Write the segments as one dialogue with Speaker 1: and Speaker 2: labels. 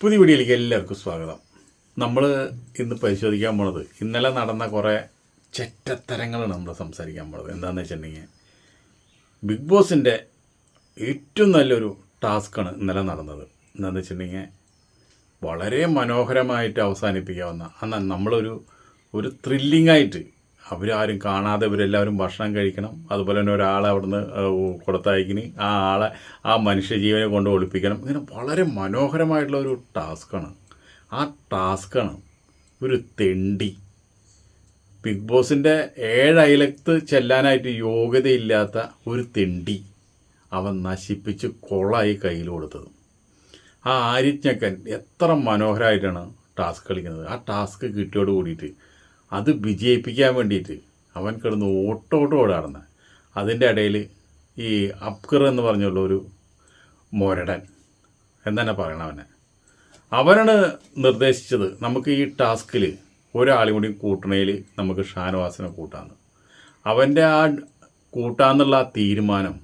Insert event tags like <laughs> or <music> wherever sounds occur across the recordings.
Speaker 1: പുതിയ വീഡിയോയിലേക്ക് എല്ലാവർക്കും സ്വാഗതം. നമ്മൾ ഇന്ന് പരിശോധിക്കാൻ പോണത് ഇന്നലെ നടന്ന കുറേ ചെറ്റത്തരങ്ങളാണ് നമ്മൾ സംസാരിക്കാൻ പോണത്. എന്താണെന്ന് വെച്ചിട്ടുണ്ടെങ്കിൽ ബിഗ് ബോസിന്റെ ഏറ്റവും നല്ലൊരു ടാസ്ക്കാണ് ഇന്നലെ നടന്നത്. എന്താണെന്ന് വെച്ചിട്ടുണ്ടെങ്കിൽ വളരെ മനോഹരമായിട്ട് അവസാനിപ്പിക്കാവുന്ന എന്നാൽ നമ്മളൊരു ഒരു ത്രില്ലിംഗ് ആയിട്ട് അവരാരും കാണാതെ ഇവരെല്ലാവരും ഭക്ഷണം കഴിക്കണം. അതുപോലെ തന്നെ ഒരാളെ അവിടുന്ന് കൊടുത്തയക്കിന് ആ ആളെ ആ മനുഷ്യജീവനെ കൊണ്ട് ഒളിപ്പിക്കണം. ഇങ്ങനെ വളരെ മനോഹരമായിട്ടുള്ള ഒരു ടാസ്ക്കാണ്. ആ ടാസ്ക്കാണ് ഒരു തെണ്ടി. ബിഗ് ബോസിന്റെ ഏഴ് ചെല്ലാനായിട്ട് യോഗ്യതയില്ലാത്ത ഒരു തെണ്ടി അവൻ നശിപ്പിച്ച് കൊളായി കയ്യിൽ കൊടുത്തത്. ആ ആര്യജ്ഞക്കൻ എത്ര മനോഹരമായിട്ടാണ് ടാസ്ക് കളിക്കുന്നത്. ആ ടാസ്ക് കിട്ടിയോട് കൂടിയിട്ട് അത് വിജയിപ്പിക്കാൻ വേണ്ടിയിട്ട് അവൻ കിടന്ന് ഓട്ടോട്ടോ ഓടാറുന്ന അതിന്റെ ഇടയിൽ ഈ അപ്കർ എന്ന് പറഞ്ഞുള്ള ഒരു മൊരടൻ എന്നെ പറയണം അവനെ. അവനാണ് നിർദ്ദേശിച്ചത് നമുക്ക് ഈ ടാസ്കിൽ ഒരാളും കൂടി കൂട്ടണയിൽ നമുക്ക് ഷാനവാസിനെ കൂട്ടാന്ന്. അവന്റെ ആ കൂട്ടാന്നുള്ള ആ തീരുമാനം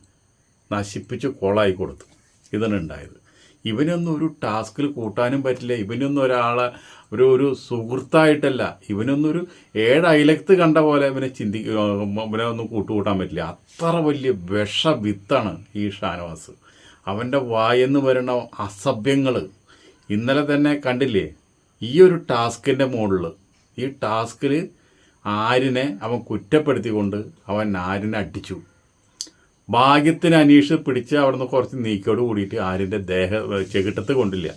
Speaker 1: നശിപ്പിച്ച് കൊളായി കൊടുത്തു. ഇതാണ് ഉണ്ടായത്. ഇവനൊന്നും ഒരു ടാസ്കിൽ കൂട്ടാനും പറ്റില്ല. ഇവനൊന്നും ഒരാളെ ഒരു ഒരു സുഹൃത്തായിട്ടല്ല. ഇവനൊന്നും ഒരു ഏഴ് അയലത്ത് കണ്ട പോലെ ഇവനെ ചിന്തി ഇവനെ ഒന്നും കൂട്ടുകൂട്ടാൻ പറ്റില്ല. അത്ര വലിയ വിഷ വിത്താണ് ഈ ഷാനവാസ്. അവന്റെ വായെന്ന് വരുന്ന അസഭ്യങ്ങൾ ഇന്നലെ തന്നെ കണ്ടില്ലേ? ഈ ഒരു ടാസ്കിന്റെ മുകളിൽ ഈ ടാസ്കിൽ ആരിനെ അവൻ കുറ്റപ്പെടുത്തിക്കൊണ്ട് അവൻ ആരിനെ അടിച്ചു. ഭാഗ്യത്തിന് അനീഷ് പിടിച്ച് അവിടുന്ന് കുറച്ച് നീക്കോട് കൂടിയിട്ട് ആര്യന്റെ ദേഹ ചെകിട്ടത്ത് കൊണ്ടില്ല.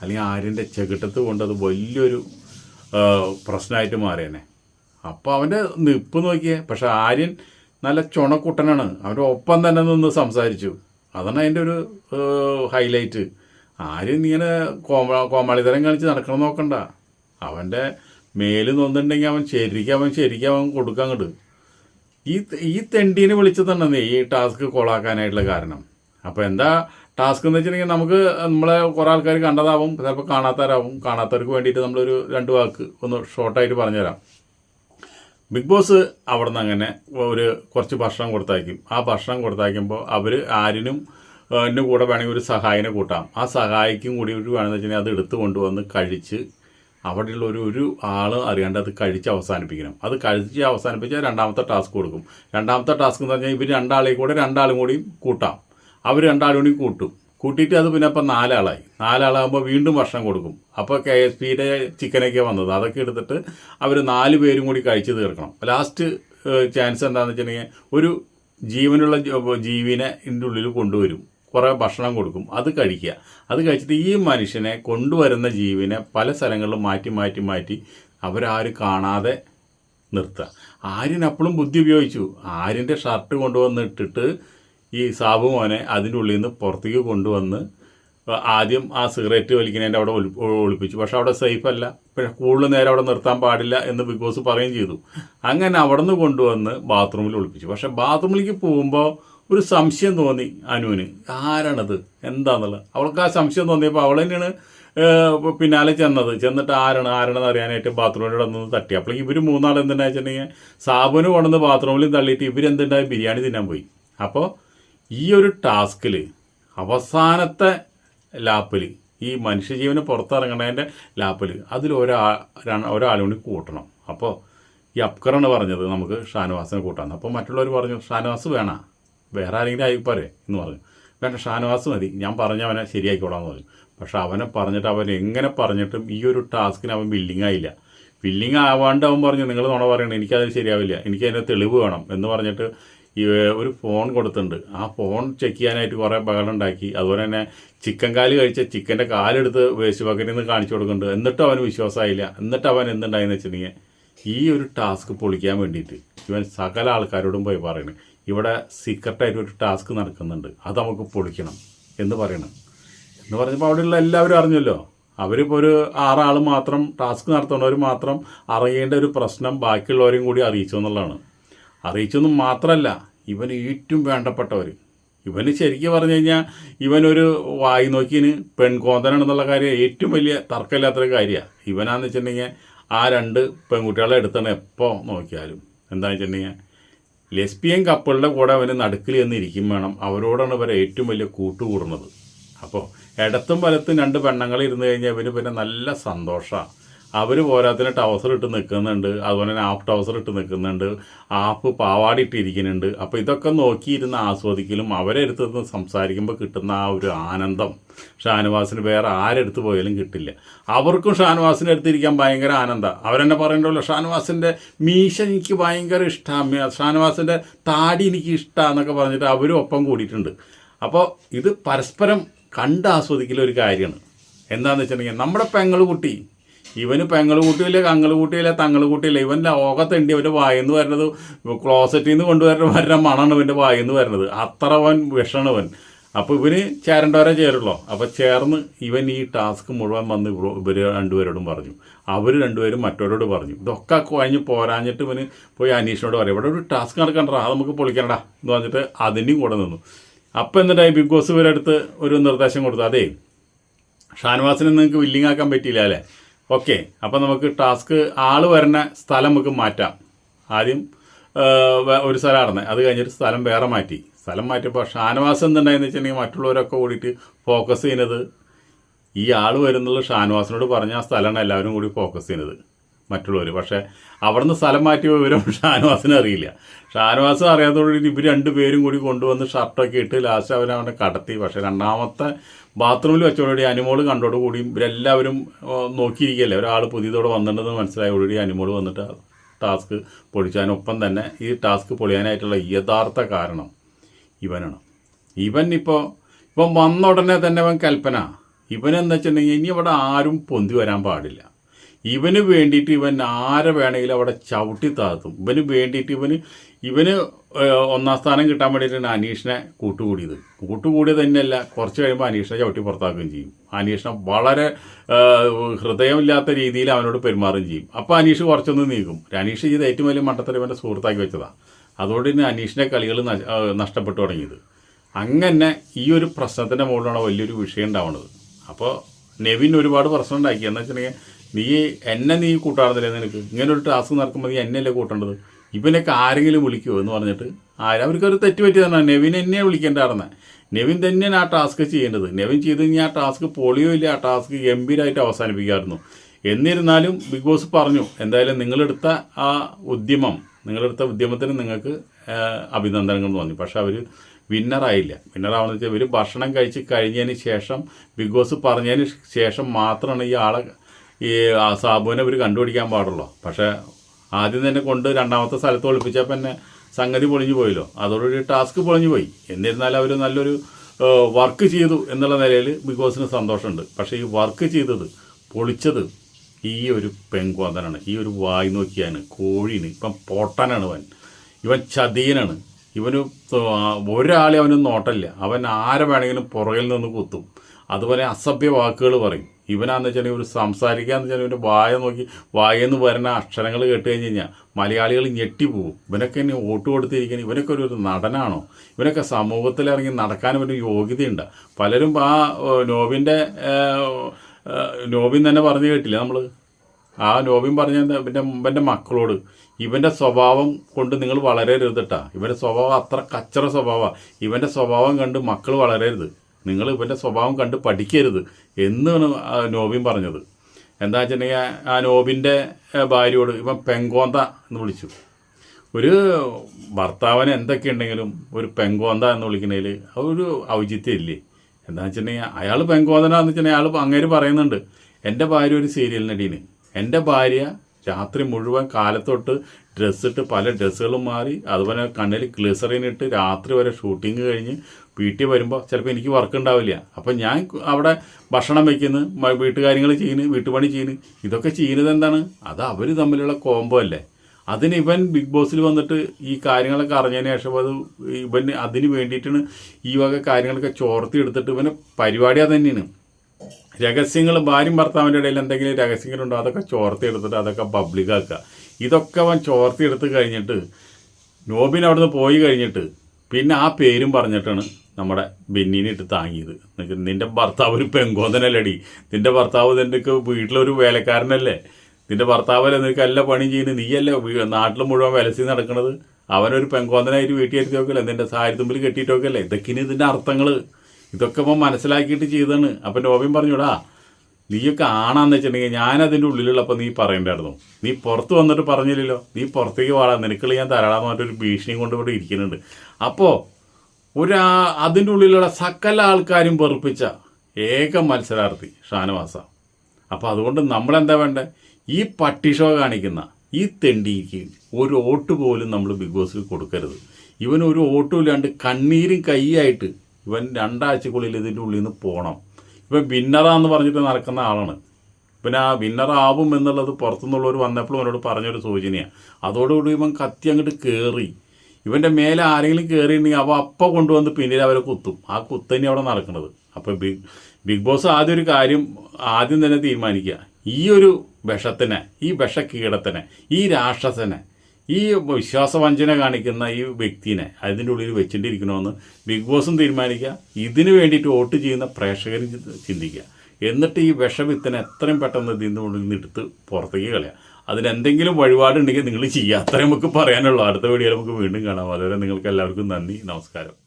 Speaker 1: അല്ലെങ്കിൽ ആര്യന്റെ ചെകിട്ടത്ത് കൊണ്ട് അത് വലിയൊരു പ്രശ്നമായിട്ട് മാറിയേനെ. അപ്പോൾ അവന്റെ നിപ്പ് നോക്കിയേ. പക്ഷെ ആര്യൻ നല്ല ചുണക്കുട്ടനാണ്. അവന്റെ ഒപ്പം തന്നെ നിന്ന് സംസാരിച്ചു. അതാണ് അതിന്റെ ഒരു ഹൈലൈറ്റ് ആര്യൻ ഇങ്ങനെ കോമ കോമാളിതരം കളിച്ച് നടക്കണം നോക്കണ്ട. അവന്റെ മേൽ നൊന്നുണ്ടെങ്കിൽ അവൻ ശരിക്കും അവൻ ശരിക്കും അവൻ കൊടുക്കാൻ അങ്ങോട്ട് ഈ ഈ തെണ്ടീനെ വിളിച്ചതുണ്ടെന്നേ ഈ ടാസ്ക് കൊളാക്കാനായിട്ടുള്ള കാരണം. അപ്പോൾ എന്താ? ടാസ്ക് എന്ന് വെച്ചിട്ടുണ്ടെങ്കിൽ നമുക്ക് നമ്മളെ കുറേ ആൾക്കാർ കണ്ടതാവും ചിലപ്പോൾ കാണാത്തവരാവും. കാണാത്തവർക്ക് വേണ്ടിയിട്ട് നമ്മളൊരു രണ്ട് വാക്ക് ഒന്ന് ഷോർട്ടായിട്ട് പറഞ്ഞുതരാം. ബിഗ് ബോസ് അവിടെ നിന്ന് അങ്ങനെ ഒരു കുറച്ച് ഭക്ഷണം കൊടുത്തയക്കും. ആ ഭക്ഷണം കൊടുത്തയക്കുമ്പോൾ അവർ ആരിനും എന്റെ കൂടെ വേണമെങ്കിൽ ഒരു സഹായിനെ കൂട്ടാം. ആ സഹായിക്കും കൂടി വേണമെന്ന് വെച്ചിട്ടുണ്ടെങ്കിൽ അത് എടുത്തു കൊണ്ടുവന്ന് കഴിച്ച് അവിടെയുള്ള ഒരു ഒരു ആൾ അറിയാണ്ട് അത് കഴിച്ച് അവസാനിപ്പിക്കണം. അത് കഴിച്ച് അവസാനിപ്പിച്ചാൽ രണ്ടാമത്തെ ടാസ്ക് കൊടുക്കും. രണ്ടാമത്തെ ടാസ്ക് എന്ന് പറഞ്ഞാൽ ഇവർ രണ്ടാളെയും കൂടെ രണ്ടാളും കൂടി കൂട്ടാം. അവർ രണ്ടാളും കൂടി കൂട്ടും. കൂട്ടിയിട്ട് അത് പിന്നെ അപ്പം നാലാളായി. നാലാളാകുമ്പോൾ വീണ്ടും ഭക്ഷണം കൊടുക്കും. അപ്പോൾ കെ എസ് പിയുടെ ചിക്കനൊക്കെ വന്നത്. അതൊക്കെ എടുത്തിട്ട് അവർ നാല് പേരും കൂടി കഴിച്ച് തീർക്കണം. ലാസ്റ്റ് ചാൻസ് എന്താണെന്ന് വെച്ചിട്ടുണ്ടെങ്കിൽ ഒരു ജീവനുള്ള ജീവിനെ ഇതിന്റെ ഉള്ളിൽ കൊണ്ടുവരും. കുറേ ഭക്ഷണം കൊടുക്കും. അത് കഴിക്കുക. അത് കഴിച്ചിട്ട് ഈ മനുഷ്യനെ കൊണ്ടുവരുന്ന ജീവിനെ പല സ്ഥലങ്ങളിലും മാറ്റി മാറ്റി മാറ്റി അവരാരും കാണാതെ നിർത്തുക. ആര്യൻ അപ്പോഴും ബുദ്ധി ഉപയോഗിച്ചു. ആര്യന്റെ ഷർട്ട് കൊണ്ടുവന്നിട്ടിട്ട് ഈ സാബു മോനെ അതിന്റെ ഉള്ളിൽ നിന്ന് പുറത്തേക്ക് കൊണ്ടുവന്ന് ആദ്യം ആ സിഗരറ്റ് വലിക്കുന്നതിന്റെ അവിടെ ഒളി- ഒളിപ്പിച്ചു. പക്ഷെ അവിടെ സേഫ് അല്ല. പക്ഷെ കൂടുതൽ നേരം അവിടെ നിർത്താൻ പാടില്ല എന്ന് ബിഗ് ബോസ് പറയുകയും ചെയ്തു. അങ്ങനെ അവിടെ നിന്ന് കൊണ്ടുവന്ന് ബാത്റൂമിൽ ഒളിപ്പിച്ചു. പക്ഷെ ബാത്റൂമിലേക്ക് പോകുമ്പോൾ ഒരു സംശയം തോന്നി അനുവിന്. ആരാണത്? എന്താന്നുള്ളത് അവൾക്ക് ആ സംശയം തോന്നിയപ്പോൾ അവൾ തന്നെയാണ് പിന്നാലെ ചെന്നത്. ചെന്നിട്ട് ആരാണ് ആരാണെന്ന് അറിയാനായിട്ട് ബാത്റൂമിലൂടെ ഒന്ന് തട്ടി. അപ്പോൾ ഇവർ മൂന്നാൾ എന്തുണ്ടാ വെച്ചിട്ടുണ്ടെങ്കിൽ സാബുന് കൊണ്ടുവന്ന് ബാത്റൂമിൽ തള്ളിയിട്ട് ഇവരെന്തുണ്ടായി ബിരിയാണി തിന്നാൻ പോയി. അപ്പോൾ ഈ ഒരു ടാസ്കിൽ അവസാനത്തെ ലാപ്പിൽ ഈ മനുഷ്യജീവന് പുറത്തിറങ്ങണതിന്റെ ലാപ്പിൽ അതിൽ ഒരാ ഒരാളും കൂടി കൂട്ടണം. അപ്പോൾ ഈ അപ്കറാണ് പറഞ്ഞത് നമുക്ക് ഷാനവാസിനെ കൂട്ടാന്ന് അപ്പോൾ മറ്റുള്ളവർ പറഞ്ഞു ഷാനവാസ് വേണ? വേറെ ആരെങ്കിലും ആയി പോരെ എന്ന് പറഞ്ഞു. വേണ്ട ഷാനവാസ് മതി. ഞാൻ പറഞ്ഞ അവനെ ശരിയാക്കിക്കോളാന്ന് പറഞ്ഞു. പക്ഷെ അവനെ പറഞ്ഞിട്ട് അവൻ എങ്ങനെ പറഞ്ഞിട്ടും ഈ ഒരു ടാസ്കിന് അവൻ ബില്ലിംഗ് ആയില്ല ബില്ലിംഗ് ആവാണ്ട് അവൻ പറഞ്ഞു നിങ്ങൾ നുണ പറയണേ എനിക്കത് ശരിയാവില്ല. എനിക്ക് അതിന്റെ തെളിവ് വേണം. എന്ന് പറഞ്ഞിട്ട് ഈ ഒരു ഫോൺ കൊടുത്തിട്ടുണ്ട്. ആ ഫോൺ ചെക്ക് ചെയ്യാനായിട്ട് കുറേ ബഹളം ഉണ്ടാക്കി അതുപോലെ തന്നെ ചിക്കൻ കാൽ കഴിച്ച ചിക്കന്റെ കാലെടുത്ത് വേസ്റ്റ് ബക്കറ്റിൽ നിന്ന് കാണിച്ചു കൊടുക്കുന്നുണ്ട്. എന്നിട്ട് അവന് വിശ്വാസമായില്ല. എന്നിട്ട് അവൻ എന്തുണ്ടായെന്ന് വെച്ചിട്ടുണ്ടെങ്കിൽ ഈ ഒരു ടാസ്ക് പൊളിക്കാൻ വേണ്ടിയിട്ട് ഇവൻ സകല ആൾക്കാരോടും പോയി പറയണം ഇവിടെ സീക്രട്ടായിട്ട് ഒരു ടാസ്ക് നടക്കുന്നുണ്ട്. അത് നമുക്ക് പൊളിക്കണം എന്ന് പറയണം. എന്ന് പറഞ്ഞപ്പോൾ അവിടെയുള്ള എല്ലാവരും അറിഞ്ഞല്ലോ. അവരിപ്പോൾ ഒരു ആറാൾ മാത്രം ടാസ്ക് നടത്തുന്നവർ മാത്രം അറിയേണ്ട ഒരു പ്രശ്നം ബാക്കിയുള്ളവരെയും കൂടി അറിയിച്ചു എന്നുള്ളതാണ്. അറിയിച്ചൊന്നും മാത്രമല്ല ഇവന് ഏറ്റവും വേണ്ടപ്പെട്ടവർ ഇവന് ശരിക്കും പറഞ്ഞു കഴിഞ്ഞാൽ ഇവനൊരു വായി നോക്കിന് പെൺകോന്തനാണെന്നുള്ള കാര്യം ഏറ്റവും വലിയ തർക്കമില്ലാത്തൊരു കാര്യമാണ് ഇവനാന്ന് വെച്ചിട്ടുണ്ടെങ്കിൽ ആ രണ്ട് പെൺകുട്ടികളെ എടുത്താണ് എപ്പോൾ നോക്കിയാലും. എന്താണെന്ന് വെച്ചിട്ടുണ്ടെങ്കിൽ ലെസ്ബിയൻ കപ്പിളുടെ കൂടെ അവന് നടുക്കിൽ എന്ന് ഇരിക്കും വേണം. അവരോടാണ് ഇവരെ ഏറ്റവും വലിയ കൂട്ടുകൂടുന്നത്. അപ്പോൾ ഇടത്തും വലത്തും രണ്ട് പെണ്ണുങ്ങൾ ഇരുന്ന് കഴിഞ്ഞാൽ ഇവന് പിന്നെ നല്ല സന്തോഷമാണ് അവർ പോരാത്തിന് ടവസർ ഇട്ട് നിൽക്കുന്നുണ്ട് അതുപോലെ തന്നെ ആപ്പ് ടവസർ ഇട്ട് നിൽക്കുന്നുണ്ട് ആപ്പ് പാവാടി ഇട്ടിരിക്കുന്നുണ്ട് അപ്പോൾ ഇതൊക്കെ നോക്കിയിരുന്ന് ആസ്വദിക്കലും അവരെ അടുത്ത് നിന്ന് സംസാരിക്കുമ്പോൾ കിട്ടുന്ന ആ ഒരു ആനന്ദം. ഷാനവാസിന് വേറെ ആരെടുത്ത് പോയാലും കിട്ടില്ല. അവർക്കും ഷാനവാസിന്റെ അടുത്തിരിക്കാൻ ഭയങ്കര ആനന്ദം. അവരെന്നെ പറയണ്ടല്ലോ ഷാനവാസിന്റെ മീശ എനിക്ക് ഭയങ്കര ഇഷ്ടമാണ് ഷാനവാസിന്റെ താടി എനിക്ക് ഇഷ്ടമാണെന്നൊക്കെ പറഞ്ഞിട്ട് അവരും ഒപ്പം കൂടിയിട്ടുണ്ട്. അപ്പോൾ ഇത് പരസ്പരം കണ്ട് ആസ്വദിക്കലൊരു കാര്യമാണ്. എന്താണെന്ന് വെച്ചിട്ടുണ്ടെങ്കിൽ നമ്മുടെ പെങ്ങൾ കുട്ടി ഇവന് പെങ്ങൾ കൂട്ടിയില്ല കങ്ങൾ കൂട്ടിയില്ല തങ്ങൾ കൂട്ടിയില്ല. ഇവൻ ലോകത്തുണ്ട് ഇവന്റെ വായെന്ന് വരുന്നത് ക്ലോസറ്റിൽ നിന്ന് കൊണ്ടുവരുന്ന വരുന്ന മണമാണ് ഇവന്റെ വായെന്ന് വരുന്നത്. അത്രവൻ വിഷമാണ് അപ്പോൾ ഇവന് ചേരേണ്ടവരെ ചേരുള്ളൂ? അപ്പോൾ ചേർന്ന് ഇവൻ ഈ ടാസ്ക് മുഴുവൻ വന്ന് ഇവർ രണ്ടുപേരോടും പറഞ്ഞു. അവർ രണ്ടുപേരും മറ്റവരോട് പറഞ്ഞു. ഇതൊക്കെ കഴിഞ്ഞ് പോരാഞ്ഞിട്ട് ഇവന് പോയി അനീഷിനോട് പറയും ഇവിടെ ഒരു ടാസ്ക് നടക്കണ്ടടാ അത് നമുക്ക് പൊളിക്കണ്ട. എന്ന് പറഞ്ഞിട്ട് അതിന്റെയും കൂടെ നിന്നു. അപ്പം എന്നിട്ടായി ബിഗ് ബോസ് ഇവരടുത്ത് ഒരു നിർദ്ദേശം കൊടുത്തു. അതേ ഷാൻവാസിനെ നിങ്ങൾക്ക് വില്ലിങ് ആക്കാൻ പറ്റിയില്ല അല്ലേ? ഓക്കെ അപ്പം നമുക്ക് ടാസ്ക് ആൾ വരുന്ന സ്ഥലം നമുക്ക് മാറ്റാം. ആദ്യം ഒരു സ്ഥലം നടന്നത് അത് കഴിഞ്ഞിട്ട് സ്ഥലം വേറെ മാറ്റി. സ്ഥലം മാറ്റിയപ്പോൾ ഷാനവാസ് എന്തുണ്ടായെന്ന് വെച്ചിട്ടുണ്ടെങ്കിൽ മറ്റുള്ളവരൊക്കെ കൂടിയിട്ട് ഫോക്കസ് ചെയ്യുന്നത് ഈ ആൾ വരുന്നുള്ള ഷാനവാസിനോട് പറഞ്ഞ ആ സ്ഥലമാണ് എല്ലാവരും കൂടി ഫോക്കസ് ചെയ്യുന്നത്. മറ്റുള്ളവർ പക്ഷേ അവിടുന്ന് സ്ഥലം മാറ്റിയ വിവരം <laughs> ഷാനുവാസിനെ അറിയില്ല. ഷാനവാസ് അറിയാത്തതോടുകൂടി ഇവർ രണ്ടുപേരും കൂടി കൊണ്ടുവന്ന് ഷർട്ടൊക്കെ ഇട്ട് ലാസ്റ്റ് അവരെ അവനെ കടത്തി. പക്ഷേ രണ്ടാമത്തെ ബാത്റൂമിൽ വെച്ചോടുകൂടി അനുമോൾ കണ്ടോടുകൂടി ഇവരെല്ലാവരും നോക്കിയിരിക്കുകയല്ലേ ഒരാൾ പുതിയതോടെ വന്നിട്ടുണ്ടെന്ന് മനസ്സിലായോടുകൂടി അനുമോൾ വന്നിട്ട് ടാസ്ക് പൊളിച്ചാനൊപ്പം തന്നെ ഈ ടാസ്ക് പൊളിയാനായിട്ടുള്ള യഥാർത്ഥ കാരണം ഇവനാണ്. ഇവൻ ഇപ്പോൾ ഇപ്പം വന്ന ഉടനെ തന്നെ അവൻ കൽപ്പന. ഇവനെന്ന് വെച്ചിട്ടുണ്ടെങ്കിൽ ഇനി അവിടെ ആരും പൊന്തി വരാൻ പാടില്ല. ഇവന് വേണ്ടിയിട്ട് ഇവൻ ആരെ വേണമെങ്കിലും അവിടെ ചവിട്ടി താത്തും. ഇവന് വേണ്ടിയിട്ട് ഇവന് ഇവന് ഒന്നാം സ്ഥാനം കിട്ടാൻ വേണ്ടിയിട്ട് അനീഷിനെ കൂട്ടുകൂടിയത്. കൂട്ടുകൂടിയത് തന്നെയല്ല കുറച്ച് കഴിയുമ്പോൾ അനീഷിനെ ചവിട്ടി പുറത്താക്കുകയും ചെയ്യും. അനീഷിനെ വളരെ ഹൃദയമില്ലാത്ത രീതിയിൽ അവനോട് പെരുമാറുകയും ചെയ്യും. അപ്പോൾ അനീഷ് കുറച്ചൊന്ന് നീക്കും അനീഷ് ചെയ്ത് ഏറ്റവും വലിയ മട്ടത്തിൽ ഇവന്റെ സുഹൃത്താക്കി വെച്ചതാണ് അതുകൊണ്ട് തന്നെ അനീഷിന്റെ കളികൾ നഷ്ടപ്പെട്ടു തുടങ്ങിയത്. അങ്ങനെ ഈ ഒരു പ്രശ്നത്തിന്റെ മുകളിലാണ് വലിയൊരു വിഷയം ഉണ്ടാവുന്നത്. അപ്പോൾ നെവിൻ ഒരുപാട് പ്രശ്നം ഉണ്ടാക്കി. എന്ന് വെച്ചിട്ടുണ്ടെങ്കിൽ നീ എന്നെ നീ കൂട്ടാറുന്നില്ലേ നിനക്ക്? ഇങ്ങനൊരു ടാസ്ക് നടക്കുമ്പോൾ നീ എന്നെയല്ലേ കൂട്ടേണ്ടത്? ഇവനൊക്കെ ആരെങ്കിലും വിളിക്കുമോ എന്ന് പറഞ്ഞിട്ട്? ആരും? അവർക്കൊരു തെറ്റ് പറ്റിയതാണ് നെവിൻ എന്നെ വിളിക്കേണ്ടായിരുന്നെ നെവിൻ തന്നെയാണ് ആ ടാസ്ക് ചെയ്യേണ്ടത്. നെവിൻ ചെയ്ത് കഴിഞ്ഞാൽ ആ ടാസ്ക് പോളിയോ ഇല്ല. ആ ടാസ്ക് ഗംഭീരമായിട്ട് അവസാനിപ്പിക്കാമായിരുന്നു എന്നിരുന്നാലും ബിഗ് ബോസ് പറഞ്ഞു എന്തായാലും നിങ്ങളെടുത്ത ആ ഉദ്യമം നിങ്ങളെടുത്ത ഉദ്യമത്തിന് നിങ്ങൾക്ക് അഭിനന്ദനങ്ങൾ പറഞ്ഞു. പക്ഷെ അവർ വിന്നറായില്ല വിന്നറാവെന്ന് വെച്ചാൽ ഇവർ ഭക്ഷണം കഴിച്ച് കഴിഞ്ഞതിന് ശേഷം ബിഗ് ബോസ് പറഞ്ഞതിന് ശേഷം മാത്രമാണ് ഈ ആളെ ഈ സാബുവിനെ ഇവർ കണ്ടുപിടിക്കാൻ പാടുള്ളൂ. പക്ഷേ ആദ്യം തന്നെ കൊണ്ട് രണ്ടാമത്തെ സ്ഥലത്ത് ഒളിപ്പിച്ചാൽ തന്നെ സംഗതി പൊളിഞ്ഞു പോയല്ലോ. അതോടൊരു ടാസ്ക് പൊളിഞ്ഞു പോയി. എന്നിരുന്നാലും അവർ നല്ലൊരു വർക്ക് ചെയ്തു എന്നുള്ള നിലയിൽ ബിഗ് ബോസിന് സന്തോഷമുണ്ട്. പക്ഷേ ഈ വർക്ക് ചെയ്തത് പൊളിച്ചത് ഈ ഒരു പെൺകോന്തനാണ് ഈ ഒരു വായി നോക്കിയാണ് കോഴീന്. ഇപ്പം പൊട്ടനാണ് അവൻ. ഇവൻ ചതിയനാണ്. ഇവന് ഒരാളെ അവന് നോട്ടമില്ല അവൻ ആരെ വേണമെങ്കിലും പുറകിൽ നിന്ന് കുത്തും. അതുപോലെ അസഭ്യ വാക്കുകൾ പറയും. ഇവനാന്ന് വെച്ചാൽ ഒരു സംസാരിക്കാന്ന് വെച്ചാൽ ഇവന്റെ വായ നോക്കി വായെന്ന് വരുന്ന അക്ഷരങ്ങൾ കേട്ട് കഴിഞ്ഞ് കഴിഞ്ഞാൽ മലയാളികൾ ഞെട്ടിപ്പോവും ഇവനൊക്കെ ഇനി വോട്ട് കൊടുത്തിരിക്കുന്നത് ഇവനൊക്കെ ഒരു നടനാണോ? ഇവനൊക്കെ സമൂഹത്തിൽ ഇറങ്ങി നടക്കാൻ ഒരു യോഗ്യതയുണ്ട്. പലരും ആ നോവിന്റെ നോബിൻ തന്നെ പറഞ്ഞു കേട്ടില്ല നമ്മൾ ആ നോബിൻ പറഞ്ഞ ഇവന്റെ ഇവന്റെ മക്കളോട് ഇവന്റെ സ്വഭാവം കൊണ്ട് നിങ്ങൾ വളരരുതട്ടാ ഇവന്റെ സ്വഭാവം അത്ര കച്ചറ സ്വഭാവമാണ് ഇവന്റെ സ്വഭാവം കണ്ട് മക്കൾ വളരരുത്. നിങ്ങൾ ഇവന്റെ സ്വഭാവം കണ്ട് പഠിക്കരുത് എന്നാണ് നോബിൻ പറഞ്ഞത്. എന്താ വെച്ചിട്ടുണ്ടെങ്കിൽ ആ നോബിന്റെ ഭാര്യയോട് ഇപ്പം പെങ്കോന്ത എന്ന് വിളിച്ചു. ഒരു ഭർത്താവിന് എന്തൊക്കെ ഉണ്ടെങ്കിലും ഒരു പെങ്കോന്ത എന്ന് വിളിക്കണേൽ ഒരു ഔചിത്യം ഇല്ലേ? എന്താ വെച്ചിട്ടുണ്ടെങ്കിൽ അയാൾ പെങ്കോന്തനാന്ന് വെച്ചിട്ടുണ്ടെങ്കിൽ അയാൾ അങ്ങേര് പറയുന്നുണ്ട്. എന്റെ ഭാര്യ ഒരു സീരിയൽ നടിയാണ്. എന്റെ ഭാര്യ രാത്രി മുഴുവൻ കാലത്തൊട്ട് ഡ്രസ്സിട്ട് പല ഡ്രസ്സുകളും മാറി അതുപോലെ കണ്ണിൽ ഗ്ലിസറിൻ ഇട്ട് രാത്രി വരെ ഷൂട്ടിങ് കഴിഞ്ഞ് വീട്ടിൽ വരുമ്പോൾ ചിലപ്പോൾ എനിക്ക് വർക്ക് ഉണ്ടാവില്ല. അപ്പം ഞാൻ അവിടെ ഭക്ഷണം വയ്ക്കുന്നു വീട്ടുകാര്യങ്ങൾ ചെയ്യുന്നു വീട്ടുപണി ചെയ്യുന്നു. ഇതൊക്കെ ചെയ്യുന്നത് എന്താണ്? അത് അവർ തമ്മിലുള്ള കോംബോ അല്ലേ. അതിന് ഇവൻ ബിഗ് ബോസിൽ വന്നിട്ട് ഈ കാര്യങ്ങളൊക്കെ അറിഞ്ഞതിന് ശേഷം അത് ഇവൻ അതിന് വേണ്ടിയിട്ടാണ് ഈ വക കാര്യങ്ങളൊക്കെ ചോർത്തി എടുത്തിട്ട് ഇവന്റെ പരിപാടി തന്നെയാണ്. രഹസ്യങ്ങൾ ഭാര്യയും ഭർത്താവിന്റെ ഇടയിൽ എന്തെങ്കിലും രഹസ്യങ്ങളുണ്ടോ അതൊക്കെ ചോർത്തി എടുത്തിട്ട് അതൊക്കെ പബ്ലിക്കാക്കുക ഇതൊക്കെ അവൻ ചോർത്തി എടുത്ത് കഴിഞ്ഞിട്ട് നോബിൻ അവിടുന്ന് പോയി കഴിഞ്ഞിട്ട് പിന്നെ ആ പേരും പറഞ്ഞിട്ടാണ് നമ്മുടെ ബെന്നീനെ ഇട്ട് താങ്ങിയത്. നിന്റെ ഭർത്താവ് ഒരു പെങ്കോന്തനല്ലടി. നിന്റെ ഭർത്താവ് നിന്റെ വീട്ടിലൊരു വേലക്കാരനല്ലേ. നിന്റെ ഭർത്താവല്ലേ നിനക്ക് അല്ല പണി ചെയ്യുന്നത്? നീയല്ലേ നാട്ടിൽ മുഴുവൻ വിലസി നടക്കുന്നത് അവനൊരു പെങ്കോന്തനായിട്ട് വീട്ടിൽ ഇരുത്തി നോക്കല്ലേ നിന്റെ സാരി തുമ്പിൽ കെട്ടിയിട്ട് നോക്കല്ലേ ഇതൊക്കെയാണ് ഇതിന്റെ അർത്ഥങ്ങൾ ഇതൊക്കെ ഇപ്പം മനസ്സിലാക്കിയിട്ട് ചെയ്താണ് അപ്പം നോബിൻ പറഞ്ഞൂടാ നീയൊക്കെ ആണാന്ന് വെച്ചിട്ടുണ്ടെങ്കിൽ ഞാൻ അതിന്റെ ഉള്ളിലുള്ളപ്പോൾ നീ പറയണ്ടായിരുന്നു നീ പുറത്ത് വന്നിട്ട് പറഞ്ഞില്ലല്ലോ. നീ പുറത്തേക്ക് വാടാ. നിനക്കുള്ള ഞാൻ തരാടാന്ന് പറഞ്ഞിട്ട് ഒരു ഭീഷണിയും കൊണ്ട് ഇവിടെ ഇരിക്കുന്നുണ്ട്. അപ്പോൾ ഒരു അതിന്റെ ഉള്ളിലുള്ള സകല ആൾക്കാരും വെറുപ്പിച്ച ഏക മത്സരാർത്ഥി ഷാനവാസ. അപ്പോൾ അതുകൊണ്ട് നമ്മളെന്താ വേണ്ടത് ഈ പട്ടി ഷോ കാണിക്കുന്ന ഈ തെണ്ടിക്ക് ഒരു വോട്ട് പോലും നമ്മൾ ബിഗ് ബോസിൽ കൊടുക്കരുത്. ഇവൻ ഒരു വോട്ടും ഇല്ലാണ്ട് കണ്ണീരും കൈയായിട്ട് ഇവൻ രണ്ടാഴ്ചക്കുള്ളിൽ ഇതിന്റെ ഉള്ളിൽ നിന്ന് പോകണം ഇവൻ വിന്നറാന്ന് പറഞ്ഞിട്ട് നടക്കുന്ന ആളാണ്. പിന്നെ ആ വിന്നറാവും എന്നുള്ളത് പുറത്തുനിന്നുള്ളവർ വന്നപ്പോഴും അവനോട് പറഞ്ഞൊരു സൂചനയാണ് അതോടുകൂടി ഇവൻ കത്തി അങ്ങോട്ട് കയറി ഇവന്റെ മേലെ ആരെങ്കിലും കയറിയിട്ടുണ്ടെങ്കിൽ അവ അപ്പം കൊണ്ടുവന്ന് പിന്നീട് അവരെ കുത്തും. ആ കുത്തന്നെ അവിടെ നടക്കുന്നത്. അപ്പോൾ ബിഗ് ബിഗ് ബോസ് ആദ്യം ഒരു കാര്യം ആദ്യം തന്നെ തീരുമാനിക്കുക. ഈ ഒരു വിഷത്തിനെ ഈ വിഷക്കീടത്തിനെ ഈ രാക്ഷസനെ ഈ വിശ്വാസവഞ്ചന കാണിക്കുന്ന ഈ വ്യക്തിനെ അതിന്റെ ഉള്ളിൽ വെച്ചിട്ടിരിക്കണമെന്ന് ബിഗ് ബോസും തീരുമാനിക്കുക. ഇതിന് വേണ്ടിയിട്ട് വോട്ട് ചെയ്യുന്ന പ്രേക്ഷകരും ചിന്തിക്കുക. എന്നിട്ട് ഈ വിഷവിത്തിനെ എത്രയും പെട്ടെന്ന് ഇതിന്റെ ഉള്ളിൽ നിന്ന് എടുത്ത് പുറത്തേക്ക് കളയുക. അതിനെന്തെങ്കിലും വഴിപാടുണ്ടെങ്കിൽ നിങ്ങൾ ചെയ്യുക അത്രയും നമുക്ക് പറയാനുള്ളൂ. അടുത്ത വീഡിയോയിൽ നമുക്ക് വീണ്ടും കാണാം. അതുവരെ നിങ്ങൾക്ക് എല്ലാവർക്കും നന്ദി. നമസ്കാരം.